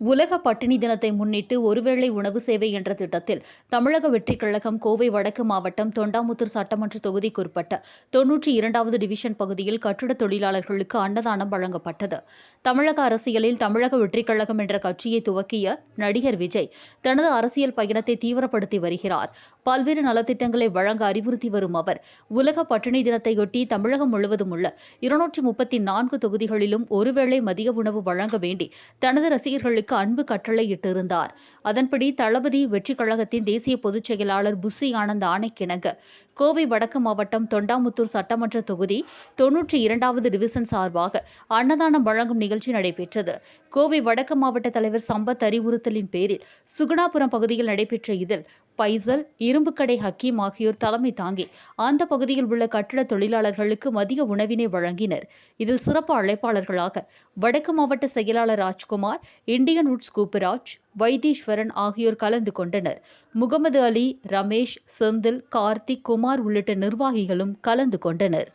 உலக பட்டினி தினத்தை முன்னிட்டு ஒருவேளை உணவு சேவை என்ற திட்டத்தில் தமிழக வெற்றிக் கழகம் கோவை வடக்கு மாவட்டம் தொண்டாமுத்தூர் சட்டமன்ற தொகுதிக்குட்பட்ட தொன்னூற்றி இரண்டாவது டிவிஷன் பகுதியில் கட்டிடத் தொழிலாளர்களுக்கு அன்னதானம் வழங்கப்பட்டது. தமிழக அரசியலில் தமிழக வெற்றிக் கழகம் என்ற கட்சியை துவக்கிய நடிகர் விஜய் தனது அரசியல் பயணத்தை தீவிரப்படுத்தி வருகிறார். பல்வேறு நலத்திட்டங்களை வழங்க அறிவுறுத்தி வரும் அவர் உலக பட்டினி தினத்தையொட்டி தமிழகம் முழுவதும் உள்ள இருநூற்றி முப்பத்தி நான்கு தொகுதிகளிலும் ஒருவேளை மதிய உணவு வழங்க வேண்டி தனது ரசிகர்களுக்கு அன்பு கட்டளையிட்டிருந்தார் அதன்படி தளபதி வெற்றி கழகத்தின் தேசிய பொதுச் செயலாளர் புசி ஆனந்த் ஆணைக்கிணங்க. கோவை வடக்கு மாவட்டம் தொண்டாமுத்தூர் சட்டமன்ற தொகுதி தொன்னூற்றி இரண்டாவது டிவிசன் சார்பாக அன்னதானம் வழங்கும் நிகழ்ச்சி நடைபெற்றது. கோவை வடக்கு மாவட்ட தலைவர் சம்பத் அறிவுறுத்தலின் பேரில் சுகுணாபுரம் பகுதியில் நடைபெற்ற இதில் பைசல் இரும்புக்கடை ஹக்கீம் ஆகியோர் தலைமை தாங்கி அந்த பகுதியில் உள்ள கட்டிட தொழிலாளர்களுக்கு மதிய உணவினை வழங்கினர். இதில் சிறப்பு அழைப்பாளர்களாக வடக்கு மாவட்ட செயலாளர் ராஜ்குமார் இந்திய உட்ஸ் கூப்பராஜ் வைத்தீஸ்வரன் ஆகியோர் கலந்து கொண்டனர். முகமது அலி ரமேஷ் செந்தில் கார்த்திக் குமார் உள்ளிட்ட நிர்வாகிகளும் கலந்து கொண்டனர்.